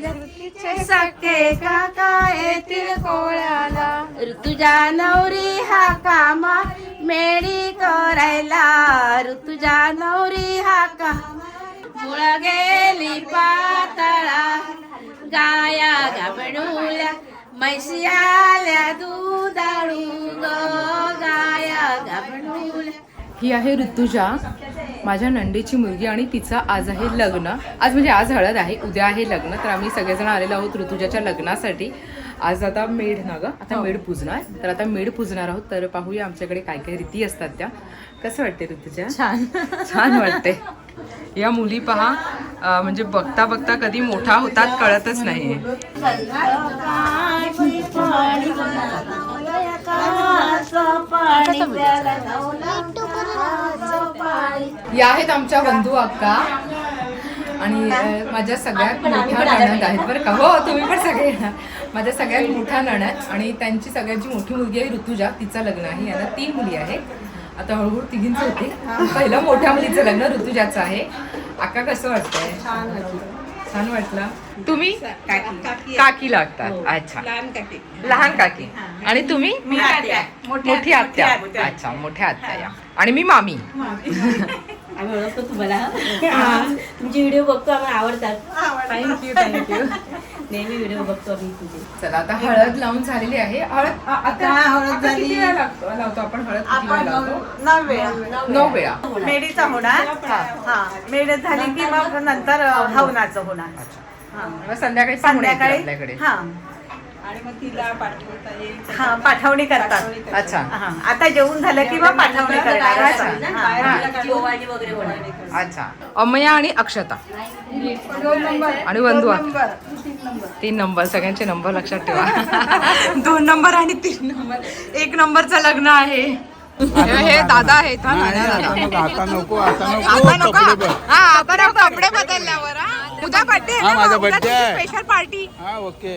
सखे काका येतील कोळ्याला. ऋतुजा नवरी हा कामा मेळी करायला. ऋतुजा नवरी हा कामा मुळ गेली पातळा. गाया गाबडूल्या म्हशी आल्या दुधाळू गाया गाबडूल्या ही आहे ऋतुजा माझ्या नंडीची मुलगी आणि तिचं आज आहे लग्न. आज म्हणजे आज हळद आहे उद्या आहे लग्न. तर आम्ही सगळेजण आलेलो आहोत ऋतुजाच्या लग्नासाठी. आज आता मेढ ना ग? आता मेढ पूजणार. तर आता मेढ पूजणार आहोत. तर पाहूया आमच्याकडे काय काय रीती असतात त्या. कसं वाटते ऋतुजा? छान. छान वाटते या मुली पहा म्हणजे बघता बघता कधी मोठा होतात कळतच नाही या आहेत आमच्या बंधू अक्का. आणि माझ्या सगळ्यात मोठ्या नणद आहेत बरं का? हो तुम्ही पण सगळे येणार माझ्या सगळ्यात मोठ्या नणद आणि त्यांची सगळ्यांची मोठी मुलगी आहे ऋतुजा तिचं लग्न आहे. यांना तीन मुली आहेत. आता हळूहळू तिघींच होते. पहिलं मोठ्या मुलीचं लग्न ऋतुजाचं आहे. आका कसं वाटतंय? छान वाटलं. तुम्ही? काकी. लागतात. अच्छा. लहान काकी. आणि तुम्ही? मोठी आत्या. अच्छा मोठ्या आत्या या. आणि मी मामी. आम्ही ओळखतो तुम्हाला. तुमचे व्हिडिओ बघतो आम्हाला आवडतात. थँक्यू थँक्यू नेहमी व्हिडिओ बघतो आम्ही तुझे चला आता हळद लावून झालेली आहे. हळद आ- आता हळद आता किती झाली. वेळा लागतो लावतो आपण हळद? किती वेळा लावतो? नऊ वेळा. नऊ वेळा. मेडीचा होणार हा मेड झाली की मग नंतर हवनाचं होणार. हा. मग संध्याकाळी येतील संध्याकाळी? आपल्याकडे. हा. आणि मग तिला पाठवता येईल. हा पाठवणी करतात. अच्छा. हा आता जेवण झालं की मग पाठवणी करणार? अच्छा. असं. हा. हा. ओवाळणी वगैरे होणार अच्छा. अमया आणि अक्षता. आणि अक्का. तीन नंबर. सगळ्यांचे नंबर लक्षात ठेवा. दोन नंबर आणि तीन नंबर. एक नंबरचं लग्न आहे. हे हे दादा आहेत हा. नाना दादा आता नको आता आता नको. नको कपडे बघ. हा आता नको. कपडे बदलल्यावर हा. उद्या बर्थडे हा, माझा आहे. स्पेशल पार्टी हा ओके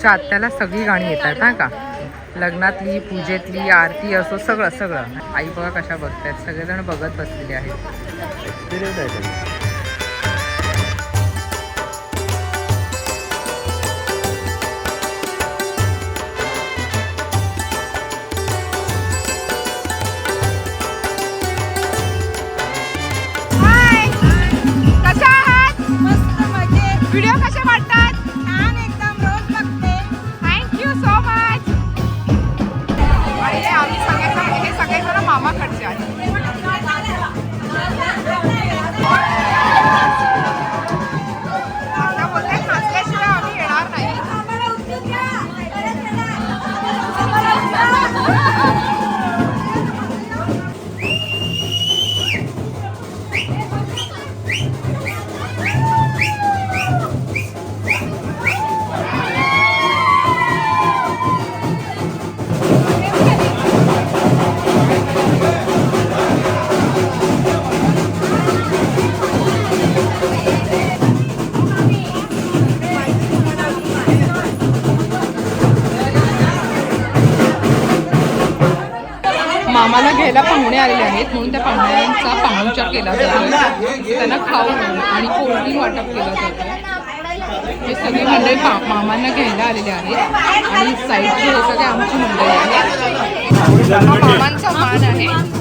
आमच्या आत्याला सगळी गाणी येतात हा का? लग्नातली पूजेतली आरती असो सगळं सगळं. आई बघा कशा बघतायत? सगळेजण बघत बसलेले आहेत. आम्हाला पाहुणे आलेले आहेत म्हणून त्या पाहुण्यांचा पाहुणचार केला जातो. त्यांना खाऊ आणि कोल्ड्रिंक वाटप केलं जातं. हे सगळी मंडळी पा मामांना घ्यायला आलेले आहेत. आणि साईडची हे सगळे आमची मंडळी आहेत. हा मामांचा मान आहे.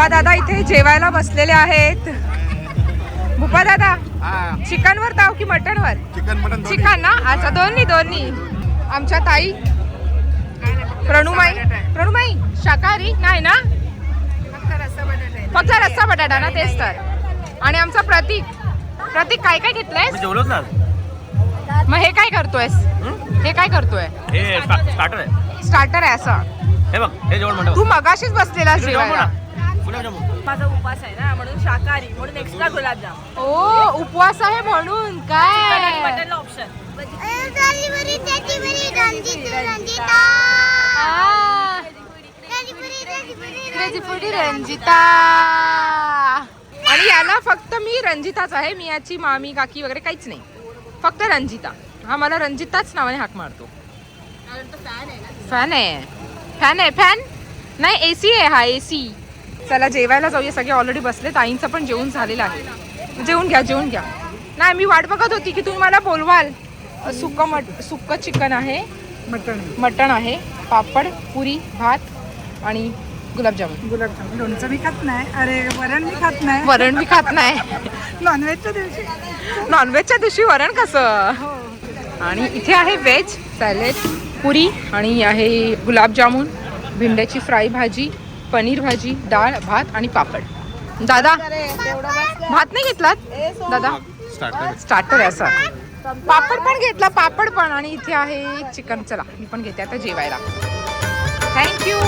आणि आमचे भूपा दादा इथे जेवायला बसलेले आहेत. भूपा दादा चिकन वर ताव की मटन वर चिकन मटन चिकन ना? अच्छा दोन्ही दोन्ही. आमच्या ताई. प्रणुमाई. प्रणुमाई शाकाहारी? नाही ना? फक्त रस्सा बटाटा ना तेच तर. आणि आमचा प्रतीक. प्रतीक काय काय घेतलंय मग हे काय करतोयस? हे? काय करतोय? हे स्टार्टर आहे. स्टार्टर आहे असं. हे बघ हे जेवण तू मगाशीच बसलेला जेवायला. माझा उपास आहे ना म्हणून शाकाहारी म्हणून एक्स्ट्रा गुलाबजाम. ओ उपवास आहे म्हणून काय? ऑप्शन रंजिता आणि याला फक्त मी रंजिताच आहे. मी याची मामी काकी वगैरे काहीच नाही. फक्त रंजिता. हा मला रंजिताच नावाने हाक मारतो. फॅन आहे फॅन आहे. फॅन नाही एसी आहे. हा एसी चला जेवायला जाऊया. सगळे ऑलरेडी बसले ताईंचं पण जेवण झालेलं आहे. जेवून घ्या जेवून घ्या. नाही मी वाट बघत होती की तुम्ही मला बोलवाल. सुक्क मट सुक्क चिकन आहे. मटण मटण आहे. पापड पुरी भात आणि गुलाबजामुन. गुलाबजामुन. लोणचं मी खात नाही. अरे वरण मी खात नाही. वरण बी खात नाही. नॉनव्हेजच्या दिवशी. नॉनव्हेजच्या दिवशी वरण कसं? आणि इथे आहे व्हेज सॅलेड पुरी आणि आहे गुलाबजामुन भेंड्याची फ्राय भाजी पनीर भाजी डाळ भात आणि पापड. दादा भात नाही घेतलात? दादा स्टार्टर आहे असं. पापड पण घेतला पापड पण. आणि इथे आहे चिकन. चला मी पण घेते आता जेवायला. थँक्यू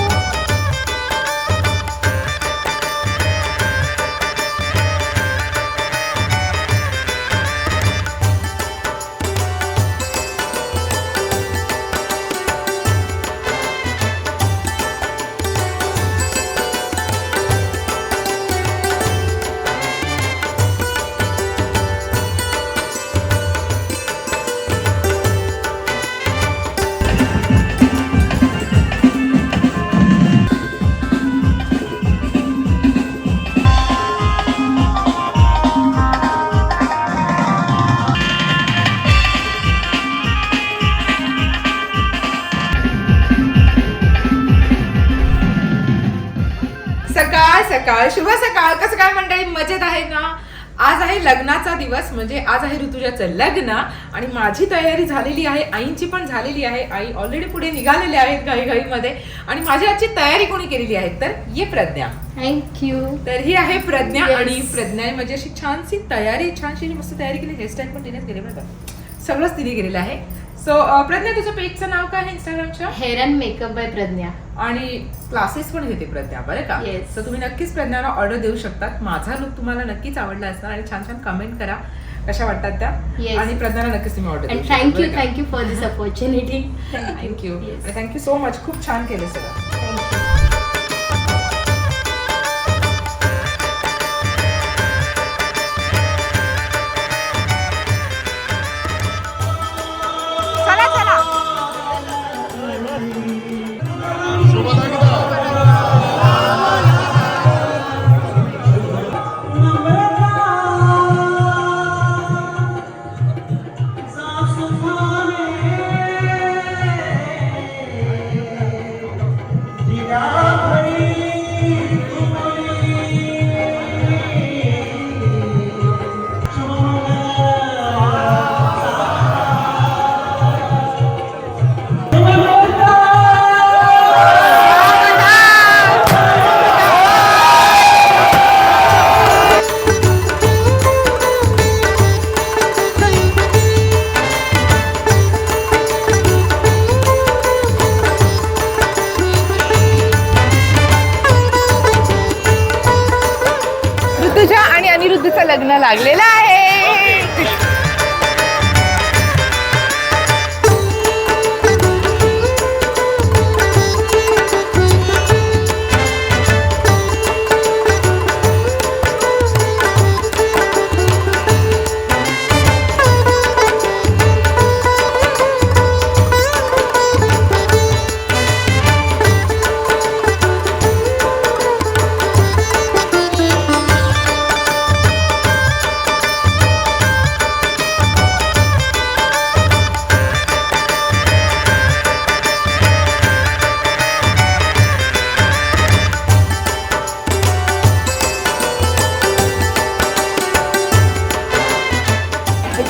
मजेत आहे ना आज आहे लग्नाचा दिवस म्हणजे आज आहे ऋतुजाचं लग्न आणि माझी तयारी झालेली आहे आईंची पण झालेली आहे. आई ऑलरेडी पुढे निघालेले आहेत घाई घाईमध्ये आणि माझी आजची तयारी कोणी केलेली आहे? तर ये प्रज्ञा. थँक्यू तर ही आहे प्रज्ञा. आणि प्रज्ञाने म्हणजे अशी छानशी तयारी छानशी मस्त तयारी केली. हेअरस्टाईल पण तिनेच केली बरं सगळंच तिने केलेलं आहे. सो प्रज्ञा तुझं पेजचं नाव काय आहे इंस्टाग्रामच्या hair and makeup by Pradnya. आणि क्लासेस पण घेते प्रज्ञा बरं का? Yes. तर तुम्ही नक्कीच प्रज्ञाला ऑर्डर देऊ शकतात. माझा लुक तुम्हाला नक्कीच आवडला असणार आणि छान छान कमेंट करा. कशा वाटतात त्या. आणि प्रज्ञाला नक्कीच तुम्ही order and thank you thank you for this opportunity thank you. Thank you so much खूप छान केलं सगळं.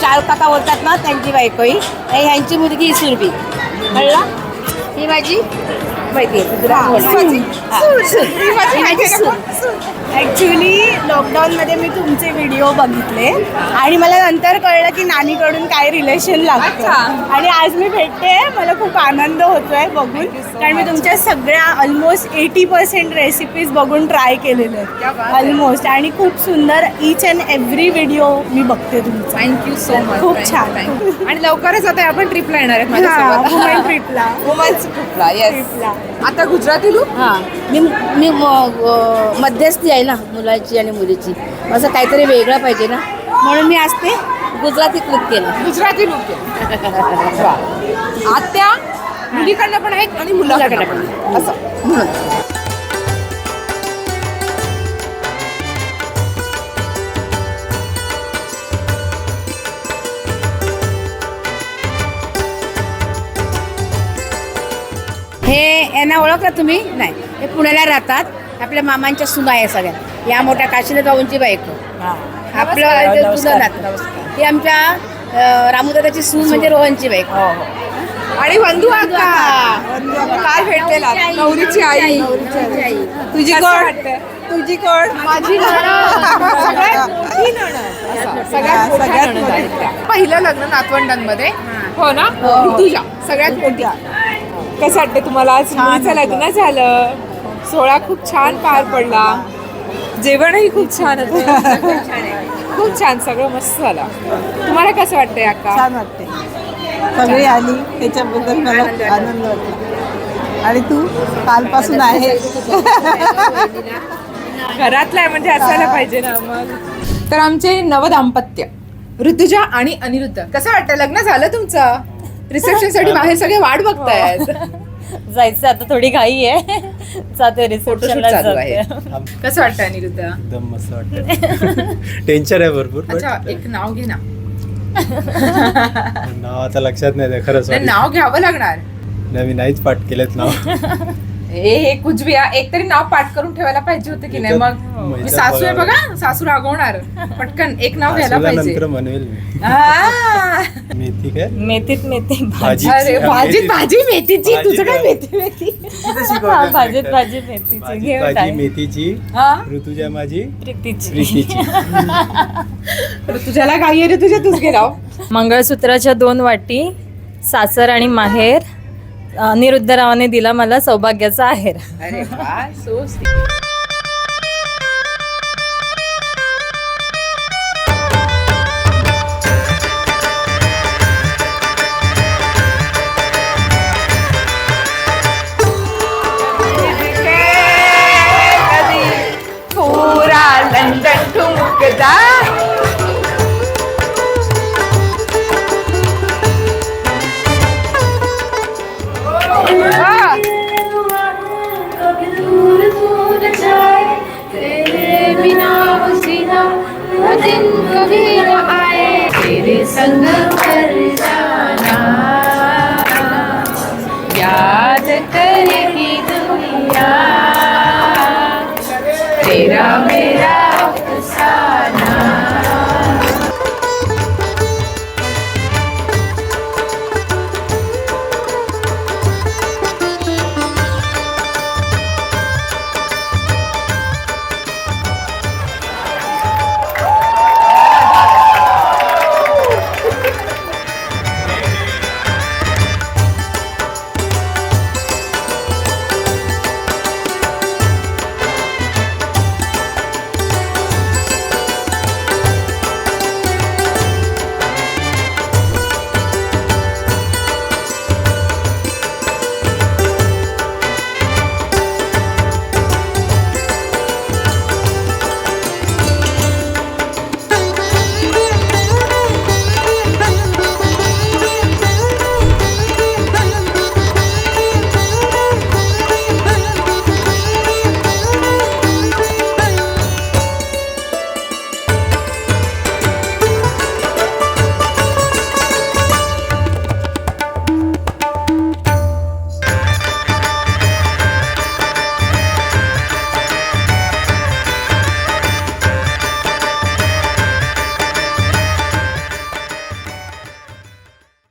चार काका बोलतात ना त्यांची बायको ही. आणि ह्यांची मुलगी सुरभी. कळला? ही माझी माहिती आहे तुला ऍक्च्युली लॉकडाऊन मध्ये मी तुमचे व्हिडिओ बघितले. आणि मला नंतर कळलं की नानीकडून काय रिलेशन लागतं. आणि आज मी भेटते. मला खूप आनंद होतोय बघून. कारण मी तुमच्या सगळ्या ऑलमोस्ट एटी पर्सेंट रेसिपीज बघून ट्राय केलेले आहेत. ऑलमोस्ट आणि खूप सुंदर ईच अँड एव्हरी व्हिडिओ मी बघते तुमचा. थँक्यू सो मच खूप छान. आणि लवकरच आता आपण ट्रिपला येणार वुमन माझ्यासोबत. ट्रिपला वुमन्स ट्रिपला येस ट्रिपला आता गुजराती लुक हां. मी मी मध्यस्थी आहे ना मुलाची आणि मुलीची. असं काहीतरी वेगळं पाहिजे ना. म्हणून मी आज ते गुजराती क्लिक केलं. गुजराती लुक आत्या मुलीकडनं पण आहेत आणि मुलाकडनं पण. असं. म्हणून. यांना ओळखलं तुम्ही? नाही. हे पुण्याला राहतात. आपल्या मामांच्या सुना आहे सगळ्या. या मोठ्या काशीला जाऊनची बायको. आपलं नातं ही आमच्या अ, रामूदादाची सून म्हणजे रोहनची बायको. आणि बंधू काय भेटलेला नवरीची आई. तुझी कोण? तुझी कोण? माझी मोठ्या. पहिलं लग्न नातवंडांमध्ये. हो. ना? तुझ्या सगळ्यात मोठी. कसं वाटतं तुम्हाला? आज मुलीचं लग्न झालं. सोहळा खूप छान पार पडला. जेवणही खूप छान होतं. खूप छान सगळं मस्त झालं. तुम्हाला कसं वाटतंय अक्का छान वाटते सगळी आली. त्याच्याबद्दल मला आनंद वाटतो. आणि तू कालपासून आहे. घरातला आहे म्हणजे असायला पाहिजे ना मग. तर आमचे नवदाम्पत्य ऋतुजा आणि अनिरुद्ध. कसं वाटतं लग्न झालं तुमचं? रिसेप्शनसाठी बाहेर सगळे वाट बघतायत. जायचं आता थोडी घाई आहे. जाते फोटोशूट रिसेप्शनला चालू आहे. जाते कसं वाटतं अनिरुद्ध? एकदम मस्त वाटतं टेन्शन आहे भरपूर पण अच्छा एक नाव घे ना. नाव आता लक्षात नाही आहे खरंच नाही, नाव घ्यावं लागणार. नाही मी नाहीच पाठ केलेत नाव. ए हे कुजबिया एक तरी नाव पाठ करून ठेवायला पाहिजे होतं की नाही. मग मी सासू आहे. बघा. सासू रागवणार. पटकन एक नाव घ्यायला पाहिजे. नंतर म्हणेल मी. आ. मेथी काय? मेथीत मेथी. भाजी अरे भाजीत भाजी मेथीची? तुझं काय? मेथी मेथी? हा, भाजीत भाजी मेथीची. भाजी घेऊन भाजी टाक. मेथीची. हा? ऋतुजा माझी. प्रीतीची. तुझ्याला काही आहे रे तुझ्या तुझ गेलाव मंगळसूत्राच्या दोन वाटी सासर आणि माहेर. अनिरुद्धरावाने दिला मला सौभाग्याचा आहेर. अरे वा सो पुरा लंडन ठुमकदा दिन कभी न आए तेरे संग कर जा